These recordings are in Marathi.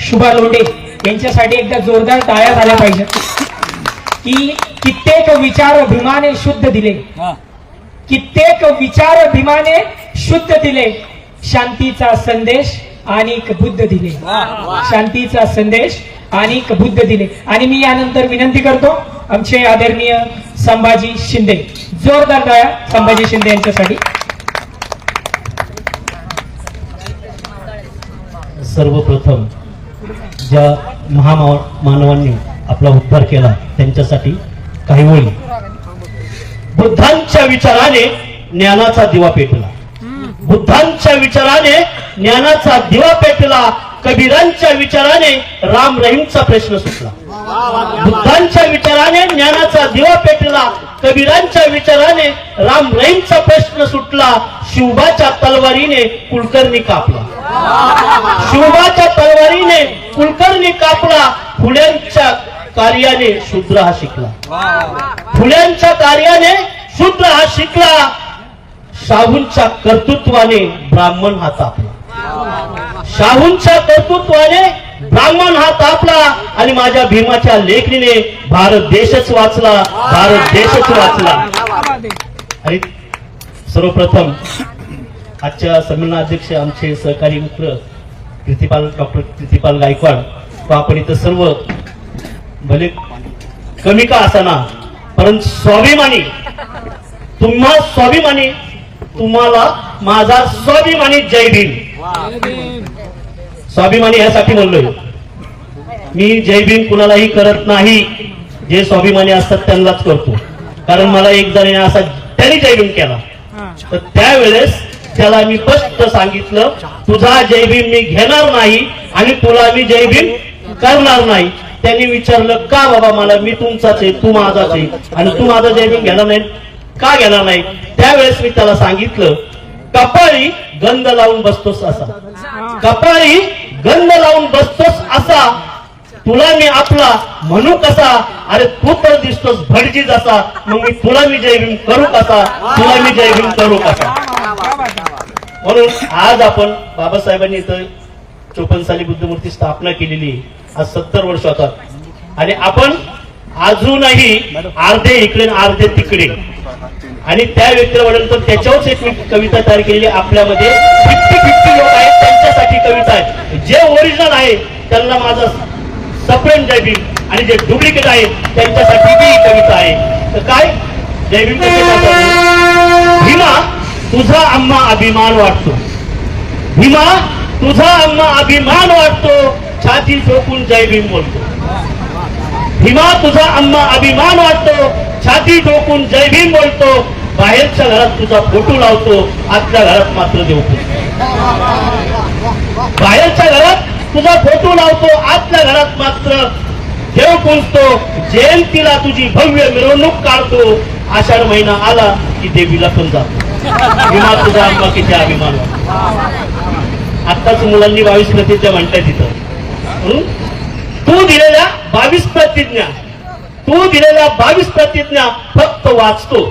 शुभा लोंढे यांच्यासाठी एकदा जोरदार टाळ्या झाल्या पाहिजेत. की कित्येक विचार भीमाने शुद्ध दिले. कित्येक विचार भीमाने शुद्ध दिले. शांतीचा संदेश आणि बुद्ध दिले. शांतीचा संदेश आणि बुद्ध दिले. आणि मी यानंतर विनंती करतो आमचे आदरणीय संभाजी शिंदे. जोरदार टाळ्या संभाजी शिंदे यांच्यासाठी. सर्वप्रथम ज्या महामानवांनी आपला उद्धार केला त्यांच्यासाठी काही ओळी बुद्धांच्या विचाराने ज्ञानाचा दिवा पेटला. बुद्धांच्या विचाराने ज्ञानाचा दिवा पेटला. कबीरांच्या विचाराने राम रहीमचा प्रश्न सुटला. बुद्धांच्या विचाराने ज्ञानाचा दिवा पेटला. कबीरांच्या विचाराने राम रहीमचा प्रश्न सुटला. शिवबाच्या तलवारीने कुलकर्णी कापला. शिवबाच्या तलवारीने कुलकर्णी कापला. फुल्यांच्या कार्याने शूद्र हा शिकला. फुल्यांच्या कार्याने शूद्र हा शिकला. शाहूंच्या कर्तृत्वाने ब्राह्मण हा तापला. शाहूंच्या कर्तृत्वाने ब्राह्मण हा तापला आणि माझ्या भीमाच्या लेखणीने भारत देशच वाचला भारत देशच वाचला. आणि सर्वप्रथम आजच्या संमेलनाध्यक्ष आमचे सहकारी मित्र कीर्तिपाल डॉक्टर कीर्तिपाल गायकवाड व आपण इथं सर्व भले कमी का असाना परंतु स्वाभिमानी तुम्हा स्वाभिमानी तुम्हाला माझा स्वाभिमानी जय भीम. स्वाभिमानी यासाठी म्हणलोय मी जय भीम कुणालाही करत नाही. जे स्वाभिमानी असतात त्यांनाच करतो. कारण मला एक जणाने असा त्यांनी जय भीम केला. तर त्यावेळेस त्याला मी स्पष्ट सांगितलं तुझा जय भीम मी घेणार नाही आणि तुला मी जय भीम करणार नाही. त्यांनी विचारलं का बाबा मला? मी तुमचाच आहे तू माझाच आहे. आणि तू माझा जय भीम घेणार नाही का घेणार नाही? त्यावेळेस मी त्याला सांगितलं कपाळी गंध लावून बसतोस असा. कपाळी गंध लावून बसतोस असा तुला मी आपला म्हणू कसा? अरे तू तर दिसतोस भटजी जसा मग मी तुला मी जय भीम करू कसा? तुला मी जय भीम करू कसा? म्हणून आज आपण बाबासाहेबांनी इथं चोपन्न साली बुद्धमूर्ती स्थापना केलेली आज सत्तर वर्ष होतात. आणि आपण अजूनही अर्धे इकडे अर्धे तिकडे. आणि त्या व्यक्तीला वडील तर त्याच्यावरच एक कविता तयार केलेली आपल्यामध्ये फिफ्टी फिफ्टी लोक आहेत. त्यांच्यासाठी कविता आहे जे ओरिजिनल आहे त्यांना माझा सप्रेम जय भीम आणि जे डुप्लिकेट आहे त्यांच्यासाठी ती कविता आहे. तर काय? जय भीम भीमा तुझा आम्हा अभिमान वाटतो. भीमा तुझा आम्हा अभिमान वाटतो. छाती ठोकून जय भीम बोलतो. भीमा तुझा आम्हा अभिमान वाटतो. छाती ठोकून जय भीम बोलतो. बाहेरच्या घरात तुझा फोटो लावतो. आजच्या घरात मात्र देऊ बाहेरच्या घरात तुझा फोटो लावतो आतल्या घरात मात्र देव पुंजतो जयंतीला तुझी भव्य मिरवणूक काढतो. आषाढ महिना आला की देवीला पण जातो. भीमा तुझा आम्हा किती अभिमान आत्ताच मुलांनी बावीस प्रतिज्ञा म्हणताय तिथं. तू दिलेल्या बावीस प्रतिज्ञा. तू दिलेल्या बावीस प्रतिज्ञा फक्त वाचतो.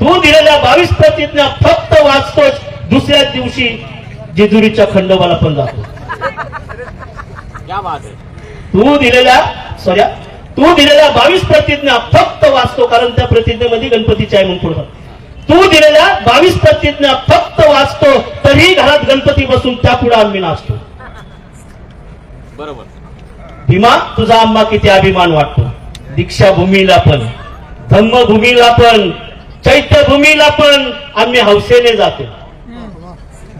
तू दिलेल्या बावीस प्रतिज्ञा फक्त वाचतोच दुसऱ्या दिवशी जेजुरीच्या खंडोबाला पण जातो. तू दिलेल्या सॉरी तू दिलेल्या बावीस प्रतिज्ञा फक्त वाचतो कारण त्या प्रतिज्ञेमध्ये गणपतीची आहे म्हणून पुढं तू दिलेल्या बावीस प्रतिज्ञा फक्त वाचतो तरी घरात गणपती बसून त्या पुढे आम्ही नाचतो. भीमा तुझा आंबा किती अभिमान वाटतो? दीक्षाभूमीला पण धम्मभूमीला पण चैत्यभूमीला पण आम्ही हौसेने जातो.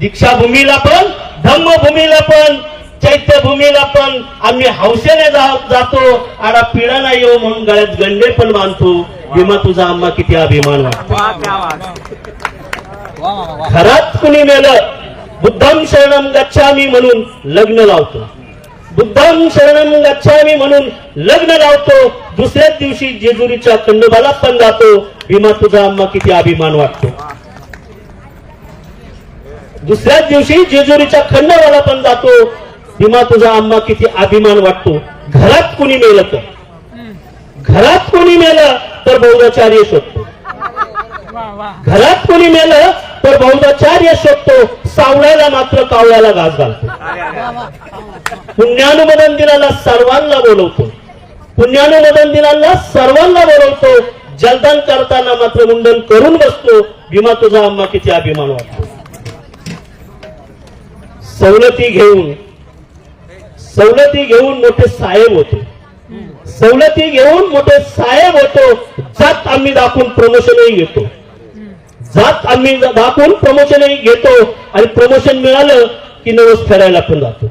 दीक्षाभूमीला पण धम्मभूमीला पण चैत्यभूमीला पण आम्ही हौसेने जातो. आडा पिढा नाही येऊ म्हणून गळ्यात गंडे पण बांधतो. भीमा तुझा आंबा किती अभिमान वाटतो. घरात कुणी मेलं बुद्धम शरणम गच्छामी म्हणून लग्न लावतो. बुद्धम शरणम गच्छामी म्हणून लग्न लावतो. दुसऱ्याच दिवशी जेजुरीच्या खंडोबाला पण जातो. भीमा तुझा आम्हा किती अभिमान वाटतो. दुसऱ्याच दिवशी जेजुरीच्या खंडवाला पण जातो. भीमा तुझा आम्हा किती अभिमान वाटतो. घरात कुणी मेलं तर? घरात कोणी मेलं तर बौद्धाचार्य शोधतो. घरात कोणी मेलं तर बौद्धाचार्य शोधतो. सावळ्याला मात्र कावळ्याला घास घालतो. पुण्यानुमोदन दिनाला सर्वांना बोलवतो. पुण्यानुमोदन दिनाला सर्वांना बोलवतो. जलदान करताना मात्र मुंडन करून बसतो. भीमा तुझा अम्मा किती अभिमान वाटतो. सवलती घेऊन सवलती घेऊन मोठे साहेब होते. सवलती घेऊन मोठे साहेब होतो जात आम्ही दाखवून प्रमोशनही घेतो. जात आम्ही दाखवून प्रमोशनही घेतो आणि प्रमोशन मिळालं की नवस फेरायला पण जातो.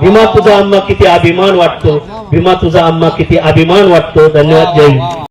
भीमा तुझा अम्मा किती अभिमान वाटतो. भीमा तुझा अम्मा किती अभिमान वाटतो. धन्यवाद. जय